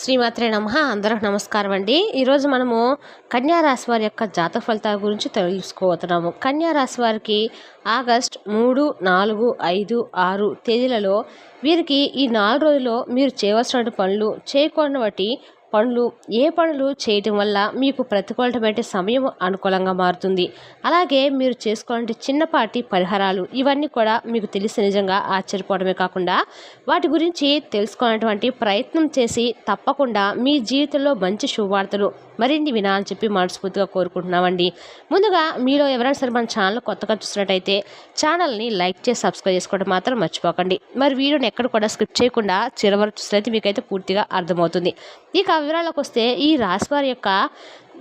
శ్రీమాత్రే నమ. అందరూ నమస్కారం అండి. ఈరోజు మనము కన్యా రాశి వారి యొక్క జాతక ఫలితాల గురించి తెలుసుకోబోతున్నాము. కన్యారాశి వారికి ఆగస్ట్ మూడు నాలుగు ఐదు ఆరు తేదీలలో వీరికి ఈ నాలుగు రోజుల్లో మీరు చేయవలసిన పనులు చేయకూడని బట్టి పనులు ఏ పనులు చేయటం వల్ల మీకు ప్రతికూలమైన సమయం అనుకూలంగా మారుతుంది. అలాగే మీరు చేసుకోవాలంటే చిన్నపాటి పరిహారాలు ఇవన్నీ కూడా మీకు తెలిసి నిజంగా ఆశ్చర్యపోవడమే కాకుండా వాటి గురించి తెలుసుకునేటువంటి ప్రయత్నం చేసి తప్పకుండా మీ జీవితంలో మంచి శుభవార్తలు మరిన్ని వినాలని చెప్పి మనస్ఫూర్తిగా కోరుకుంటున్నామండి. ముందుగా మీలో ఎవరైనా సరే మన ఛానల్ కొత్తగా చూసినట్టయితే ఛానల్ని లైక్ చేసి సబ్స్క్రైబ్ చేసుకోవడం మాత్రం మర్చిపోకండి. మరి వీడియోని ఎక్కడ కూడా స్కిప్ చేయకుండా చిరవరకు చూసినట్లయితే మీకైతే పూర్తిగా అర్థమవుతుంది. ఇక వివరాలకు వస్తే ఈ రాశివారి యొక్క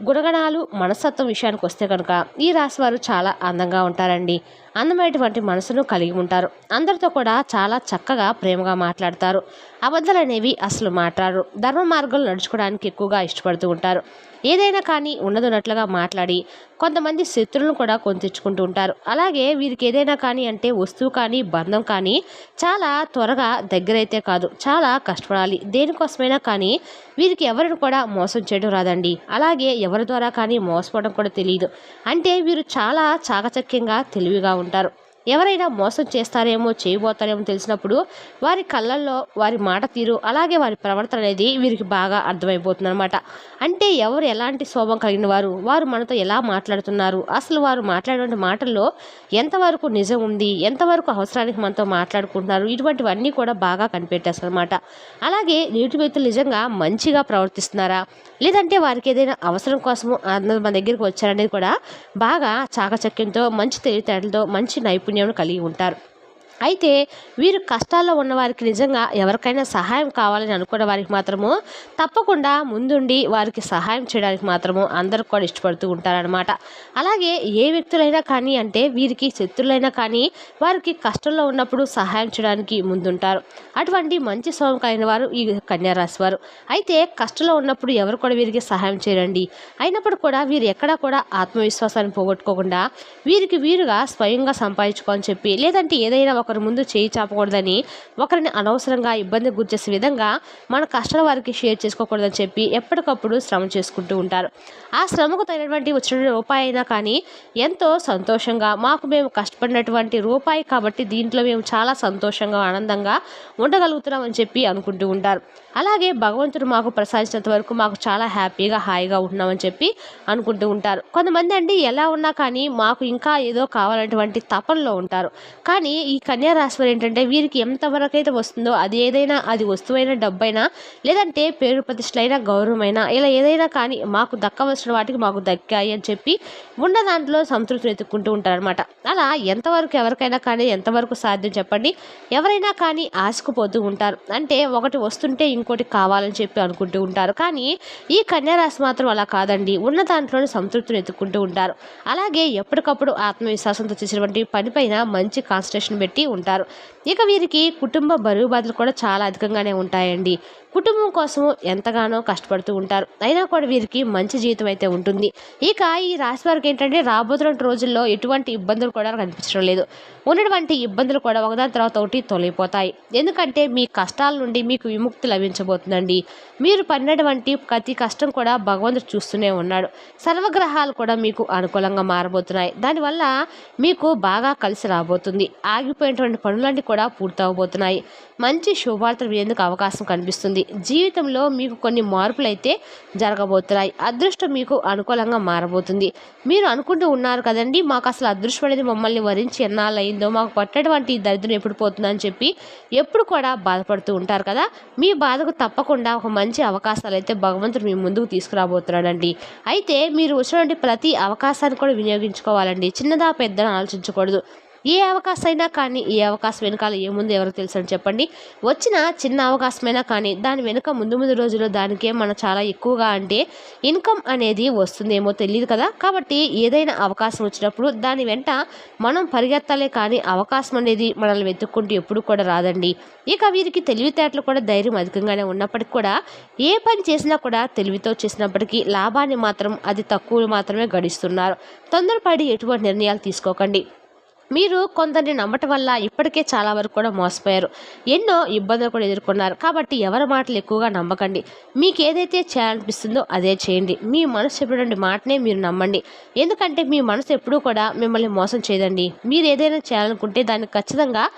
గుణగణాలు మనస్తత్వం విషయానికి వస్తే కనుక ఈ రాశి వారు చాలా అందంగా ఉంటారండి. అందమైనటువంటి మనసును కలిగి ఉంటారు. అందరితో కూడా చాలా చక్కగా ప్రేమగా మాట్లాడతారు. అబద్ధాలు అనేవి అసలు మాట్లాడరు. ధర్మ మార్గంలో నడుచుకోవడానికి ఎక్కువగా ఇష్టపడుతూ ఉంటారు. ఏదైనా కానీ ఉన్నదన్నట్లుగా మాట్లాడి కొంతమంది శత్రువులను కూడా కొని తెచ్చుకుంటూ ఉంటారు. అలాగే వీరికి ఏదైనా కానీ అంటే వస్తువు కానీ బంధం కానీ చాలా త్వరగా దగ్గరైతే కాదు. చాలా కష్టపడాలి. దేనికోసమైనా కానీ వీరికి ఎవరిని కూడా మోసం చేయడం రాదండి. అలాగే ఎవరి ద్వారా కానీ మోసపోవడం కూడా తెలియదు అంటే వీరు చాలా చాకచక్యంగా తెలివిగా ఉంటారు. ఎవరైనా మోసం చేస్తారేమో చేయబోతారేమో తెలిసినప్పుడు వారి కళ్ళల్లో వారి మాట తీరు అలాగే వారి ప్రవర్తన అనేది వీరికి బాగా అర్థమైపోతుంది అనమాట అంటే ఎవరు ఎలాంటి శోభం కలిగిన వారు వారు మనతో ఎలా మాట్లాడుతున్నారు అసలు వారు మాట్లాడే మాటల్లో ఎంతవరకు నిజం ఉంది ఎంతవరకు అవసరానికి మనతో మాట్లాడుకుంటున్నారు ఇటువంటివన్నీ కూడా బాగా కనిపెట్టేస్తారు అనమాట అలాగే నీటి వ్యక్తులు నిజంగా మంచిగా ప్రవర్తిస్తున్నారా? లేదంటే వారికి ఏదైనా అవసరం కోసము మన దగ్గరికి వచ్చారనేది కూడా బాగా చాకచక్యంతో మంచి తెలివితేటలతో మంచి నైపుణ్యం నైపుణ్యం కలిగి ఉంటారు అయితే వీరు కష్టాల్లో ఉన్న వారికి నిజంగా ఎవరికైనా సహాయం కావాలని అనుకున్న వారికి మాత్రము తప్పకుండా ముందుండి వారికి సహాయం చేయడానికి మాత్రము అందరూ కూడా ఇష్టపడుతూ ఉంటారనమాట అలాగే ఏ వ్యక్తులైనా కానీ అంటే వీరికి శత్రులైనా కానీ వారికి కష్టంలో ఉన్నప్పుడు సహాయం చేయడానికి ముందుంటారు. అటువంటి మంచి స్వభావం కలిగిన వారు ఈ కన్యారాశి వారు. అయితే కష్టంలో ఉన్నప్పుడు ఎవరు కూడా వీరికి సహాయం చేయరండి. అయినప్పుడు కూడా వీరు ఎక్కడా కూడా ఆత్మవిశ్వాసాన్ని పోగొట్టుకోకుండా వీరికి వీరుగా స్వయంగా సంపాదించుకోవాలని చెప్పి లేదంటే ఏదైనా ఒక ఒకరి ముందు చేయి చాపకూడదని ఒకరిని అనవసరంగా ఇబ్బంది గురిచేసే విధంగా మన కష్టాల వారికి షేర్ చేసుకోకూడదని చెప్పి ఎప్పటికప్పుడు శ్రమ చేసుకుంటూ ఉంటారు. ఆ శ్రమకు తగినటువంటి వచ్చిన రూపాయి అయినా కానీ ఎంతో సంతోషంగా మాకు మేము కష్టపడినటువంటి రూపాయి కాబట్టి దీంట్లో మేము చాలా సంతోషంగా ఆనందంగా ఉండగలుగుతున్నాం అని చెప్పి అనుకుంటూ ఉంటారు. అలాగే భగవంతుడు మాకు ప్రసాదించినంత వరకు మాకు చాలా హ్యాపీగా హాయిగా ఉంటున్నామని చెప్పి అనుకుంటూ ఉంటారు. కొంతమంది అండి ఎలా ఉన్నా కానీ మాకు ఇంకా ఏదో కావాలన్నటువంటి తపనలో ఉంటారు. కానీ ఈ కన్యారాశి వారు ఏంటంటే వీరికి ఎంతవరకు అయితే వస్తుందో అది ఏదైనా అది వస్తువైనా డబ్బైనా లేదంటే పేరు ప్రతిష్టలైనా గౌరవమైనా ఇలా ఏదైనా కానీ మాకు దక్కవలసిన వాటికి మాకు దక్కాయి అని చెప్పి ఉన్న దాంట్లో సంతృప్తి వెతుక్కుంటూ ఉంటారనమాట అలా ఎంతవరకు ఎవరికైనా కానీ ఎంతవరకు సాధ్యం చెప్పండి. ఎవరైనా కానీ ఆశకుపోతూ ఉంటారు. అంటే ఒకటి వస్తుంటే ఇంకోటి కావాలని చెప్పి అనుకుంటూ ఉంటారు. కానీ ఈ కన్యారాశి మాత్రం అలా కాదండి. ఉన్న దాంట్లోనే సంతృప్తిని ఎత్తుకుంటూ ఉంటారు. అలాగే ఎప్పటికప్పుడు ఆత్మవిశ్వాసంతో చేసినటువంటి పనిపైన మంచి కాన్సన్ట్రేషన్ పెట్టి ఉంటారు. ఇక వీరికి కుటుంబ బరువు బాధలు కూడా చాలా అధికంగానే ఉంటాయండి. కుటుంబం కోసం ఎంతగానో కష్టపడుతూ ఉంటారు. అయినా కూడా వీరికి మంచి జీవితం అయితే ఉంటుంది. ఇక ఈ రాశి వారికి ఏంటంటే రాబోతున్న రోజుల్లో ఎటువంటి ఇబ్బందులు కూడా కనిపించడం లేదు. ఉన్నటువంటి ఇబ్బందులు కూడా ఒకదాని తర్వాత ఒకటి తొలగిపోతాయి. ఎందుకంటే మీ కష్టాల నుండి మీకు విముక్తి లభించబోతుందండి. మీరు పడినటువంటి ప్రతి కష్టం కూడా భగవంతుడు చూస్తూనే ఉన్నాడు. సర్వగ్రహాలు కూడా మీకు అనుకూలంగా మారబోతున్నాయి. దానివల్ల మీకు బాగా కలిసి రాబోతుంది. ఆగిపోయినటువంటి పనులన్నీ కూడా పూర్తవబోతున్నాయి. మంచి శుభవార్తలు వినేందుకు అవకాశం కనిపిస్తుంది జీవితంలో మీకు కొన్ని మార్పులు అయితే జరగబోతున్నాయి. అదృష్టం మీకు అనుకూలంగా మారబోతుంది. మీరు అనుకుంటూ ఉన్నారు కదండి మాకు అసలు అదృష్టం అనేది మమ్మల్ని వరించి ఎన్నాళ్ళయిందో మాకు పట్టినటువంటి దరిద్రం ఎప్పుడు పోతుందని చెప్పి ఎప్పుడు కూడా బాధపడుతూ ఉంటారు కదా. మీ బాధకు తప్పకుండా ఒక మంచి అవకాశాలు అయితే భగవంతుడు మీ ముందుకు తీసుకురాబోతున్నాడండి. అయితే మీరు వచ్చినటువంటి ప్రతి అవకాశాన్ని కూడా వినియోగించుకోవాలండి. చిన్నదా పెద్దగా ఆలోచించకూడదు. ఏ అవకాశం అయినా కానీ ఏ అవకాశం వెనకాల ఏముంది ఎవరికి తెలుసు అని చెప్పండి. వచ్చిన చిన్న అవకాశమైనా కానీ దాని వెనుక ముందు ముందు రోజుల్లో దానికే మన చాలా ఎక్కువగా అంటే ఇన్కమ్ అనేది వస్తుందేమో తెలియదు కదా. కాబట్టి ఏదైనా అవకాశం వచ్చినప్పుడు దాని వెంట మనం పరిగెత్తాలే కానీ అవకాశం అనేది మనల్ని వెతుక్కుంటూ ఎప్పుడు కూడా రాదండి. ఇక వీరికి తెలివితేటలు కూడా ధైర్యం అధికంగానే ఉన్నప్పటికీ కూడా ఏ పని చేసినా కూడా తెలివితో చేసినప్పటికీ లాభాన్ని మాత్రం అది తక్కువ మాత్రమే గడిస్తున్నారు. తొందరపడి ఎటువంటి నిర్ణయాలు తీసుకోకండి. మీరు కొందరిని నమ్మటం వల్ల ఇప్పటికే చాలా వరకు కూడా మోసపోయారు. ఎన్నో ఇబ్బందులు కూడా ఎదుర్కొన్నారు. కాబట్టి ఎవరి మాటలు ఎక్కువగా నమ్మకండి. మీకు ఏదైతే చేయాలనిపిస్తుందో అదే చేయండి. మీ మనసు చెప్పినటువంటి మాటనే మీరు నమ్మండి. ఎందుకంటే మీ మనసు ఎప్పుడూ కూడా మిమ్మల్ని మోసం చేయదండి. మీరు ఏదైనా చేయాలనుకుంటే దాన్ని ఖచ్చితంగా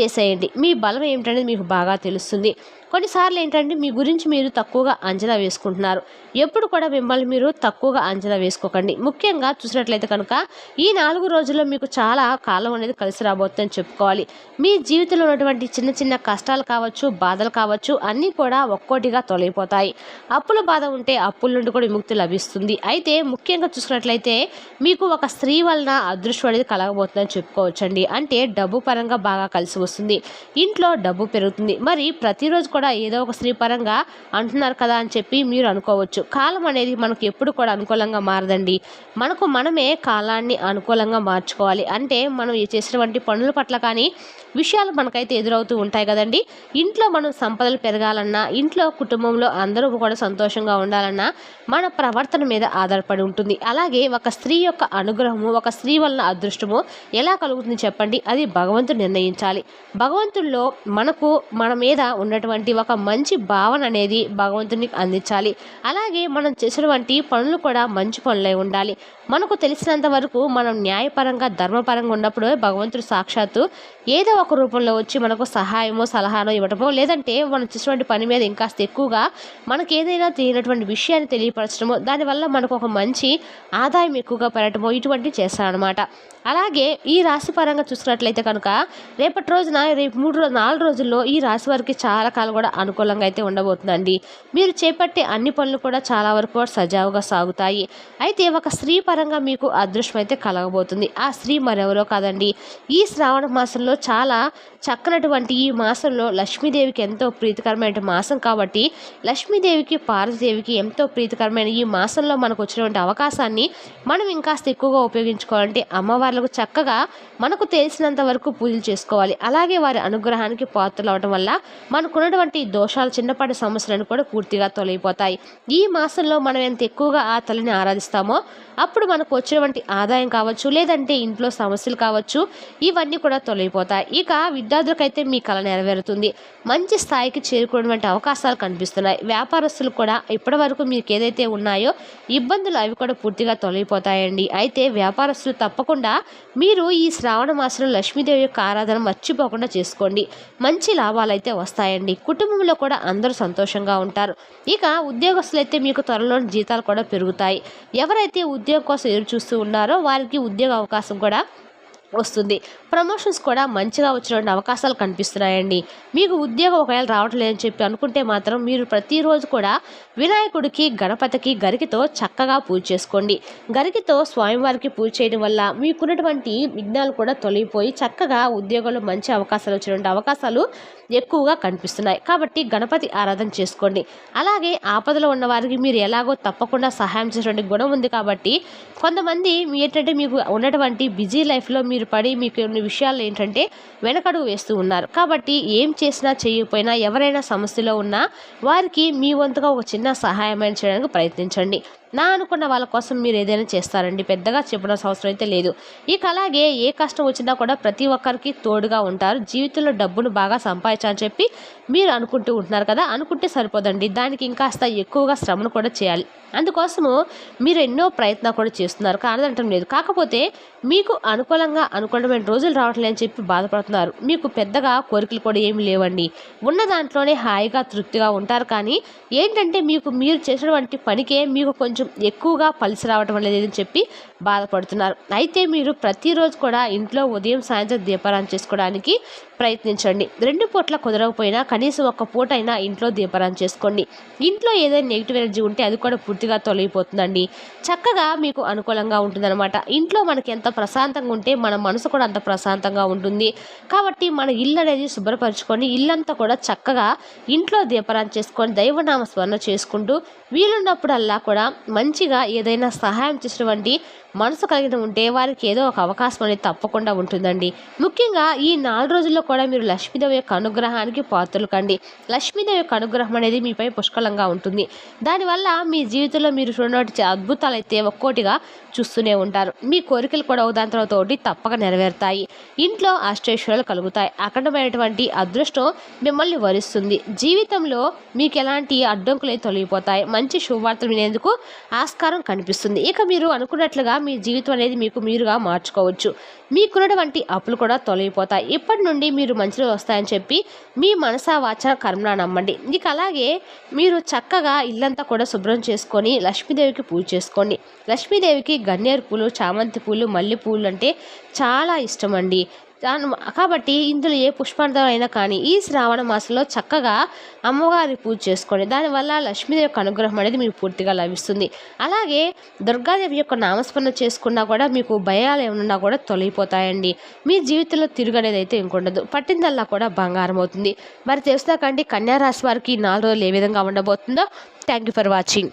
చేసేయండి. మీ బలం ఏమిటనేది మీకు బాగా తెలుస్తుంది. కొన్నిసార్లు ఏంటంటే మీ గురించి మీరు తక్కువగా అంచనా వేసుకుంటున్నారు. ఎప్పుడు కూడా మిమ్మల్ని మీరు తక్కువగా అంచనా వేసుకోకండి. ముఖ్యంగా చూసినట్లయితే కనుక ఈ నాలుగు రోజుల్లో మీకు చాలా కాలం అనేది కలిసి రాబోతుందని చెప్పుకోవాలి. మీ జీవితంలో ఉన్నటువంటి చిన్న చిన్న కష్టాలు కావచ్చు బాధలు కావచ్చు అన్నీ కూడా ఒక్కోటిగా తొలగిపోతాయి. అప్పుల బాధ ఉంటే అప్పుల నుండి కూడా విముక్తి లభిస్తుంది. అయితే ముఖ్యంగా చూసుకున్నట్లయితే మీకు ఒక స్త్రీ వలన అదృష్టం అనేది కలగబోతుందని చెప్పుకోవచ్చండి. అంటే డబ్బు పరంగా బాగా కలిసి వస్తుంది. ఇంట్లో డబ్బు పెరుగుతుంది. మరి ప్రతిరోజు కూడా ఏదో ఒక స్త్రీ పరంగా అంటున్నారు కదా అని చెప్పి మీరు అనుకోవచ్చు. కాలం అనేది మనకు ఎప్పుడు కూడా అనుకూలంగా మారదండి. మనకు మనమే కాలాన్ని అనుకూలంగా మార్చుకోవాలి. అంటే మనం చేసినటువంటి పనుల పట్ల కానీ విషయాలు మనకైతే ఎదురవుతూ ఉంటాయి కదండి. ఇంట్లో మనం సంపదలు పెరగాలన్నా ఇంట్లో కుటుంబంలో అందరూ కూడా సంతోషంగా ఉండాలన్నా మన ప్రవర్తన మీద ఆధారపడి ఉంటుంది. అలాగే ఒక స్త్రీ యొక్క అనుగ్రహము ఒక స్త్రీ వలన అదృష్టము ఎలా కలుగుతుంది చెప్పండి? అది భగవంతుడు నిర్ణయించాలి. భగవంతుల్లో మనకు మన మీద ఉన్నటువంటి ఒక మంచి భావన అనేది భగవంతునికి అందించాలి. అలాగే మనం చేసినటువంటి పనులు కూడా మంచి పనులై ఉండాలి. మనకు తెలిసినంత వరకు మనం న్యాయపరంగా ధర్మపరంగా ఉన్నప్పుడు భగవంతుడు సాక్షాత్తు ఏదో ఒక రూపంలో వచ్చి మనకు సహాయమో సలహానో ఇవ్వటమో లేదంటే మనం చేసినటువంటి పని మీద ఇంకాస్త ఎక్కువగా మనకు ఏదైనా తెలియనటువంటి విషయాన్ని తెలియపరచడమో దానివల్ల మనకు ఒక మంచి ఆదాయం ఎక్కువగా పెరగటమో ఇటువంటివి చేస్తారనమాట అలాగే ఈ రాశి పరంగా చూసుకున్నట్లయితే కనుక రేపటి రోజున రేపు మూడు రోజు నాలుగు రోజుల్లో ఈ రాశి వారికి చాలా కాలం కూడా అనుకూలంగా అయితే ఉండబోతుందండి. మీరు చేపట్టే అన్ని పనులు కూడా చాలా వరకు సజావుగా సాగుతాయి. అయితే ఒక స్త్రీ పరంగా మీకు అదృష్టం అయితే కలగబోతుంది. ఆ స్త్రీ మరెవరో కాదండి. ఈ శ్రావణ మాసంలో చాలా చక్కనటువంటి ఈ మాసంలో లక్ష్మీదేవికి ఎంతో ప్రీతికరమైన మాసం కాబట్టి లక్ష్మీదేవికి పార్వతీదేవికి ఎంతో ప్రీతికరమైన ఈ మాసంలో మనకు వచ్చినటువంటి అవకాశాన్ని మనం ఇంకాస్త ఎక్కువగా ఉపయోగించుకోవాలంటే అమ్మవారి వాళ్ళకు చక్కగా మనకు తెలిసినంత వరకు పూజలు చేసుకోవాలి. అలాగే వారి అనుగ్రహానికి పాత్రలు అవడం వల్ల మనకున్నటువంటి దోషాలు చిన్నపాటి సమస్యలను కూడా పూర్తిగా తొలగిపోతాయి. ఈ మాసంలో మనం ఎంత ఎక్కువగా ఆ తల్లిని ఆరాధిస్తామో అప్పుడు మనకు వచ్చినటువంటి ఆదాయం కావచ్చు లేదంటే ఇంట్లో సమస్యలు కావచ్చు ఇవన్నీ కూడా తొలగిపోతాయి. ఇక విద్యార్థులకైతే మీ కళ నెరవేరుతుంది. మంచి స్థాయికి చేరుకునేటువంటి అవకాశాలు కనిపిస్తున్నాయి. వ్యాపారస్తులు కూడా ఇప్పటి వరకు మీకు ఏదైతే ఉన్నాయో ఇబ్బందులు అవి కూడా పూర్తిగా తొలగిపోతాయండి. అయితే వ్యాపారస్తులు తప్పకుండా మీరు ఈ శ్రావణ మాసంలో లక్ష్మీదేవి యొక్క ఆరాధన మర్చిపోకుండా చేసుకోండి. మంచి లాభాలు అయితే వస్తాయండి. కుటుంబంలో కూడా అందరూ సంతోషంగా ఉంటారు. ఇక ఉద్యోగస్తులు అయితే మీకు త్వరలో జీతాలు కూడా పెరుగుతాయి. ఎవరైతే ఉద్యోగం కోసం ఎదురు చూస్తూ ఉన్నారో వారికి ఉద్యోగ అవకాశం కూడా వస్తుంది. ప్రమోషన్స్ కూడా మంచిగా వచ్చినటువంటి అవకాశాలు కనిపిస్తున్నాయండి. మీకు ఉద్యోగం ఒకవేళ రావట్లేదని చెప్పి అనుకుంటే మాత్రం మీరు ప్రతిరోజు కూడా వినాయకుడికి గణపతికి గరికితో చక్కగా పూజ చేసుకోండి. గరికితో స్వామివారికి పూజ చేయడం వల్ల మీకున్నటువంటి విఘ్నాలు కూడా తొలగిపోయి చక్కగా ఉద్యోగంలో మంచి అవకాశాలు వచ్చినటువంటి అవకాశాలు ఎక్కువగా కనిపిస్తున్నాయి. కాబట్టి గణపతి ఆరాధన చేసుకోండి. అలాగే ఆపదలో ఉన్న వారికి మీరు ఎలాగో తప్పకుండా సహాయం చేసేటువంటి గుణం ఉంది కాబట్టి కొంతమంది ఏంటంటే మీకు ఉన్నటువంటి బిజీ లైఫ్లో మీరు పడి మీకు కొన్ని విషయాలు ఏంటంటే వెనకడుగు వేస్తూ ఉన్నారు. కాబట్టి ఏం చేసినా చేయకపోయినా ఎవరైనా సమస్యలో ఉన్నా వారికి మీ వంతుగా ఒక చిన్న సహాయమైన చేయడానికి ప్రయత్నించండి. నా అనుకున్న వాళ్ళ కోసం మీరు ఏదైనా చేస్తారండి. పెద్దగా చెప్పడం అవసరం అయితే లేదు. ఇక అలాగే ఏ కష్టం వచ్చినా కూడా ప్రతి ఒక్కరికి తోడుగా ఉంటారు. జీవితంలో డబ్బును బాగా సంపాదించాలని చెప్పి మీరు అనుకుంటూ ఉంటున్నారు కదా? అనుకుంటే సరిపోదండి. దానికి ఇంకాస్త ఎక్కువగా శ్రమను కూడా చేయాలి. అందుకోసము మీరు ఎన్నో ప్రయత్నాలు కూడా చేస్తున్నారు. కానదంటం లేదు. కాకపోతే మీకు అనుకూలంగా అనుకూలమైన రోజులు రావట్లే అని చెప్పి బాధపడుతున్నారు. మీకు పెద్దగా కోరికలు కూడా ఏమి లేవండి. ఉన్న దాంట్లోనే హాయిగా తృప్తిగా ఉంటారు కానీ ఏంటంటే మీకు మీరు చేసినటువంటి పనికే మీకు కొంచెం ఎక్కువగా పలిసి రావటం లేదని చెప్పి బాధపడుతున్నారు. అయితే మీరు ప్రతిరోజు కూడా ఇంట్లో ఉదయం సాయంత్రం దీపారాధన చేసుకోవడానికి ప్రయత్నించండి. రెండు పూట్ల కుదరకపోయినా కనీసం ఒక పూట అయినా ఇంట్లో దీపారాధన చేసుకోండి. ఇంట్లో ఏదైనా నెగిటివ్ ఎనర్జీ ఉంటే అది కూడా పూర్తిగా తొలగిపోతుందండి. చక్కగా మీకు అనుకూలంగా ఉంటుందన్నమాట. ఇంట్లో మనకి ఎంత ప్రశాంతంగా ఉంటే మనం మనసు కూడా అంత ప్రశాంతంగా ఉంటుంది. కాబట్టి మన ఇల్లు అనేది శుభ్రపరచుకొని ఇల్లంతా కూడా చక్కగా ఇంట్లో దీపారాధన చేసుకొని దైవనామ స్మరణ చేసుకుంటూ వీలున్నప్పుడల్లా కూడా మంచిగా ఏదైనా సహాయం చేసినటువంటి మనసు కలిగి ఉంటే వారికి ఏదో ఒక అవకాశం అనేది తప్పకుండా ఉంటుందండి. ముఖ్యంగా ఈ నాలుగు రోజుల్లో కూడా మీరు లక్ష్మీదేవి యొక్క అనుగ్రహానికి పాత్రలు కండి. లక్ష్మీదేవి యొక్క అనుగ్రహం అనేది మీపై పుష్కలంగా ఉంటుంది. దానివల్ల మీ జీవితంలో మీరు చూడనటువంటి అద్భుతాలు అయితే ఒక్కోటిగా చూస్తూనే ఉంటారు. మీ కోరికలు కూడా దాని తర్వాత ఒకటి తప్పక నెరవేరుతాయి. ఇంట్లో అష్టైశ్వర్యాలు కలుగుతాయి. అఖండమైనటువంటి అదృష్టం మిమ్మల్ని వరిస్తుంది. జీవితంలో మీకు ఎలాంటి అడ్డంకులు తొలగిపోతాయి. మంచి శుభవార్తలు వినేందుకు ఆస్కారం కనిపిస్తుంది. ఇక మీరు అనుకున్నట్లుగా మీ జీవితం అనేది మీకు మీరుగా మార్చుకోవచ్చు. మీకున్నటువంటి అప్పులు కూడా తొలగిపోతాయి. ఇప్పటి నుండి మీరు మంచిలో వస్తాయని చెప్పి మీ మనసా వాచ కర్మన నమ్మండి. ఇక అలాగే మీరు చక్కగా ఇల్లంతా కూడా శుభ్రం చేసుకొని లక్ష్మీదేవికి పూజ చేసుకోండి. లక్ష్మీదేవికి గన్నేరు పూలు చామంతి పూలు మల్లె పూలు అంటే చాలా ఇష్టం అండి కాబట్టి ఇందులో ఏ పుష్పార్థం అయినా కానీ ఈ శ్రావణ మాసంలో చక్కగా అమ్మవారి పూజ చేసుకోండి. దానివల్ల లక్ష్మీదేవి యొక్క అనుగ్రహం అనేది మీకు పూర్తిగా లభిస్తుంది. అలాగే దుర్గాదేవి యొక్క నామస్మరణ చేసుకున్నా కూడా మీకు భయాలు ఏమన్నా కూడా తొలగిపోతాయండి. మీ జీవితంలో తిరుగనేది అయితే ఇంకొండదు పట్టిందల్లా కూడా బంగారం అవుతుంది. మరి తెలుసుదాకండి కన్యారాశి వారికి నాలుగు రోజులు ఏ విధంగా ఉండబోతుందో. Thank you for watching.